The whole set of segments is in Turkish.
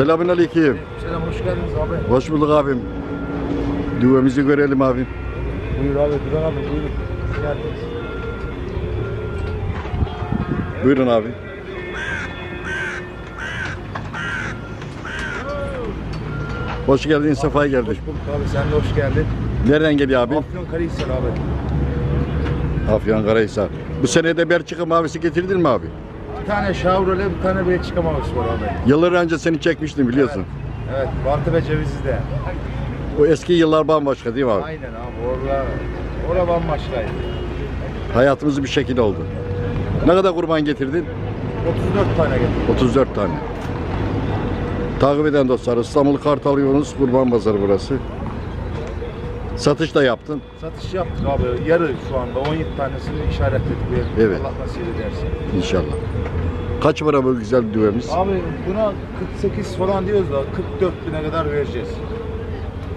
Selamünaleyküm. Selam hoş geldiniz abi. Hoş bulduk abim. Düvemizi görelim abim. Buyur abi Duran abi buyurun. Geldiniz. Buyurun abi. Hoş geldin, sefa geldin. Hoş bulduk abi sen de hoş geldin. Nereden geliyor abi? Afyon Karahisar abi. Afyon Karahisar. Bu sene de Belçika mavisi getirdin mi abi? Tane Chevrolet bir tane Belçika mavisi var abi. Yıllar önce seni çekmiştim biliyorsun. Evet Bartı ve Cevizli de. O eski yıllar bambaşka değil mi abi? Aynen abi orada orada bambaşkaydı. Hayatımız bir şekil oldu. Ne kadar kurban getirdin? 34 tane getirdim. 34 tane. Takip eden dostlar İstanbul Kartal Yunus Kurban Pazarı burası. Satış da yaptın. Satış yaptık abi. Yarı şu anda 17 tanesini işaretledik. Evet. Allah nasip ederse. İnşallah. Kaç para bu güzel düvemiz? Abi buna 48 falan diyoruz da 44 bine kadar vereceğiz.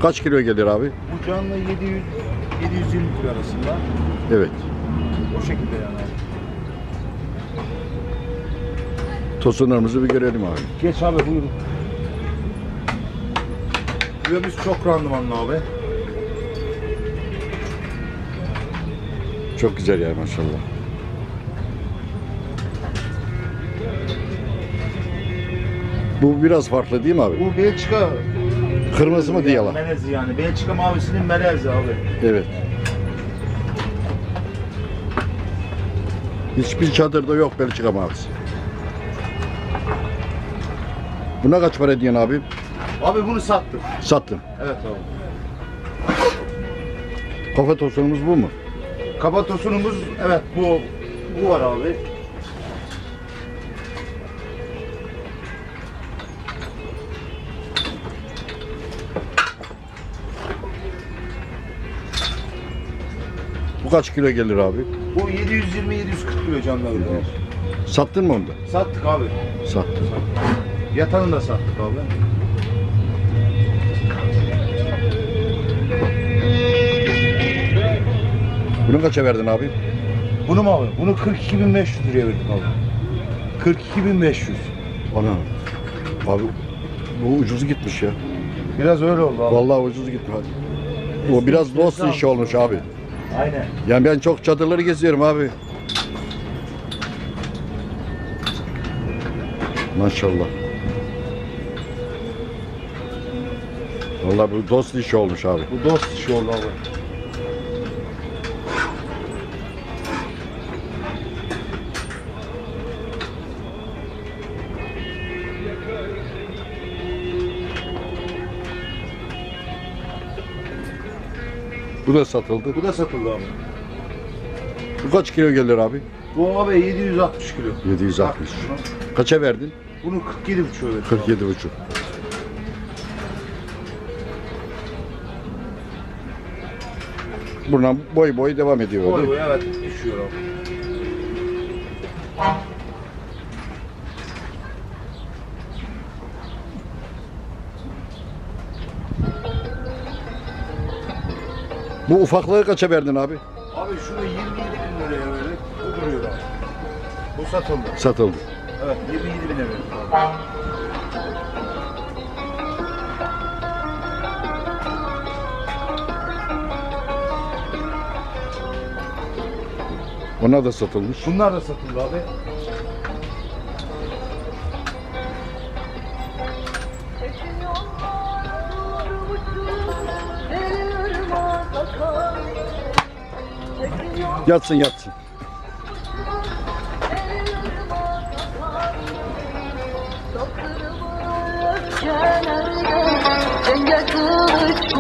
Kaç kilo gelir abi? Bu canlı 700 720 kilo arasında. Evet. O şekilde yani. Tosunlarımızı bir görelim abi. Geç abi buyurun. Düğümüz çok randımanlı abi. Çok güzel yani maşallah. Bu biraz farklı değil mi abi? Bu Belçika Kırmızı mı diyorlar? Melezi yani. Belçika mavisinin melezi abi. Evet. Hiçbir çadırda yok Belçika mavisi. Buna kaç para diyorsun abi? Abi bunu sattık. Sattım. Evet abi. Kafa tosunumuz bu mu? Kaba tosunumuz evet bu bu var abi. Kaç kilo gelir abi? Bu 720-740 kilo canlı abi. Sattın mı onu da? Sattık abi. Sattım. Yatanı da sattık abi. Bunu kaça verdin abi? Bunu mu abi? Bunu 42.500 liraya verdik abi. 42.500. Ana. Abi bu ucuz gitmiş ya. Biraz öyle oldu abi. Vallahi ucuz gitmiş. O biraz dost işi olmuş abi. Aynen. Yani ben çok çadırları geziyorum abi. Maşallah. Vallahi bu dost işi olmuş abi. Bu dost işi oldu abi. Bu da satıldı. Bu da satıldı abi. Bu kaç kilo gelir abi? Bu abi 760 kilo. 760. Kaça verdin? Bunu 47 buçuğa verdik. 47 buçuk. Buradan boy boy devam ediyor. Boy değil mi? boy evet düşüyor abi. Bu ufaklığı kaça verdin abi? Abi şunu 27 bin liraya verdik. Bu duruyor abi. Bu satıldı. Satıldı. Evet 27 bine verdik abi. Ona da satılmış. Bunlar da satıldı abi. Yatsın yatsın. Cenge kılıç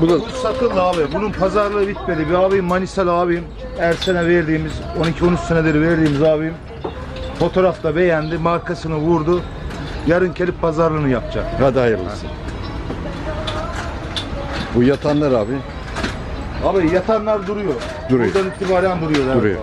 Bu da satıldı abi. Bunun pazarlığı bitmedi. Bir abim Manisalı abim Ersen'e verdiğimiz 12-13 senedir verdiğimiz abim fotoğrafta beğendi. Markasını vurdu. Yarın gelip pazarlığını yapacak. hadi hayırlısı. Bu yatanlar abi. Abi yatanlar duruyor. Duruyor. Buradan itibaren duruyor. evet Duruyor.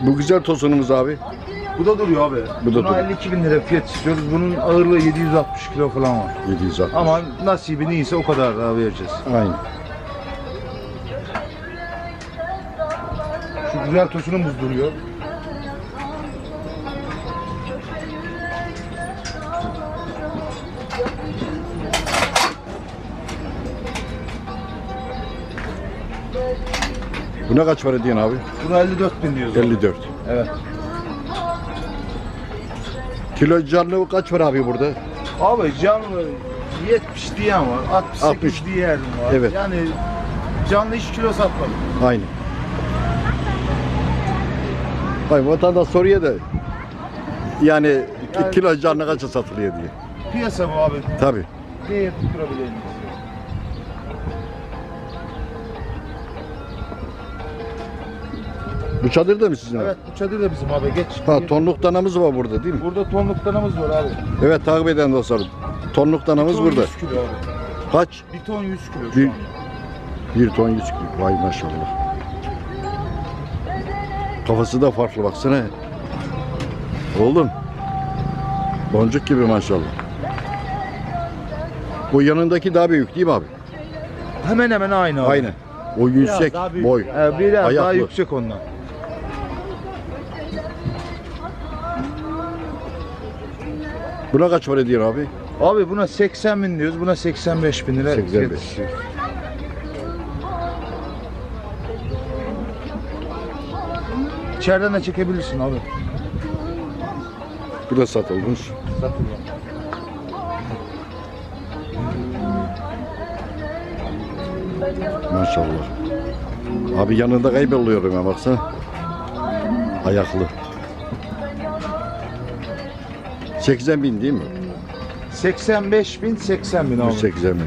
Bu güzel tosunumuz abi. Bu da duruyor abi. Bu da Buna duruyor. 52 bin lira fiyat istiyoruz. Bunun ağırlığı 760 kilo falan var. 760. Ama nasibi neyse o kadar daha vereceğiz. Aynen. Şu güzel tosunumuz duruyor. Buna kaç para diyorsun abi? Buna 54 bin diyoruz. abi. 54. Evet. Kilo canlı kaç para abi burada? Abi canlı 70 diyen var, 68 60. diyen var. Evet. Yani canlı hiç kilo satmadım. Aynen. Hayır vatandaş soruyor da yani, Yani- kilo canlı kaça satılıyor diye. Piyasa bu abi. Tabi. Neye tutturabileyim? Bu çadır da mı sizin? abi? Evet bu çadır da bizim abi geç. Ha tonluk danamız var burada değil mi? Burada tonluk danamız var abi. Evet takip eden dostlar. Tonluk danamız ton burada. 100 kilo abi. Kaç? Bir ton 100 kilo şu Bir- an. Bir ton yüz kilo. Vay maşallah. Kafası da farklı baksana. Oğlum. Boncuk gibi maşallah. Bu yanındaki daha büyük değil mi abi? Hemen hemen aynı abi. Aynen. O yüksek daha büyük. boy. Ee, biraz daha yüksek ondan. Buna kaç para diyor abi? Abi buna 80 bin diyoruz, buna 85 bin lira 85. fiyat istiyoruz. İçeriden de çekebilirsin abi. Bu da satılmış. Satılıyor. Maşallah. Abi yanında kayboluyorum ya baksana. Ayaklı. 80 bin değil mi? 85 bin, 80 bin abi. 80 bin.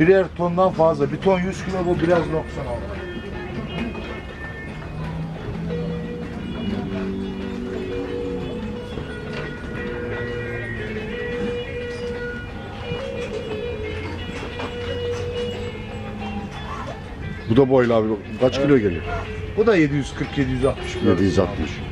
Birer tondan fazla. Bir ton 100 kilo bu biraz 90 abi. Bu da boylu abi. Kaç kilo geliyor? Bu da 740 760 kilo. 760.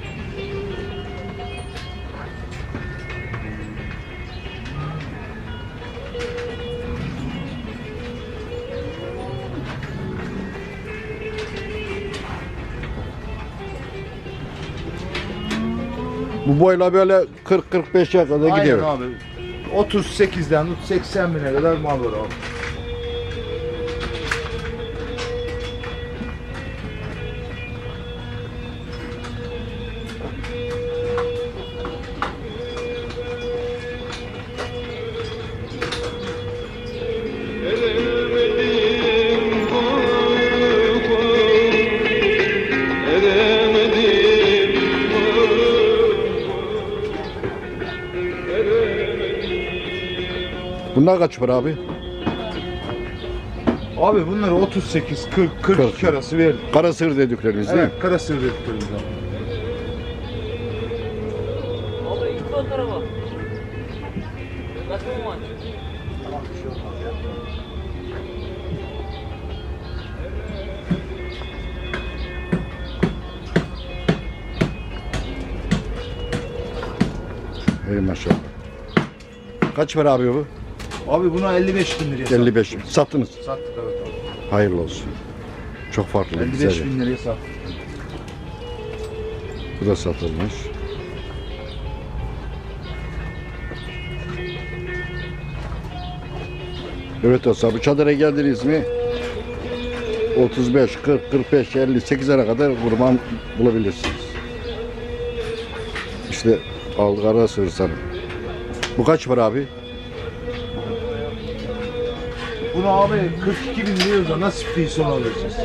Bu boyla böyle 40-45'e kadar Aynen gidiyor. abi. 38'den tut 80 bine kadar mal var abi. Bunlar kaç para abi? Abi bunları 38, 40, 42 40. arası verdik. Kara sığır dediklerimiz değil mi? Evet, kara sığır dediklerimiz abi. Ey maşallah. Kaç para abi bu? Abi buna 55 bin liraya sattık. 55. Sattınız. Sattık evet abi. Hayırlı olsun. Çok farklı. 55 güzel. bin liraya sattık. Bu da satılmış. Evet dostlar bu çadıra geldiniz mi? 35, 40, 45, 50, 8'lere kadar kurban bulabilirsiniz. İşte Algara Sırsanı. Bu kaç para abi? Bunu abi 42 bin liraya nasip değilse onu alacağız.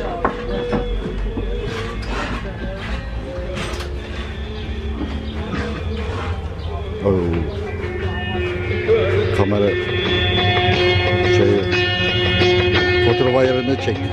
Oo. Kamera şey fotoğraf ayarını çektik.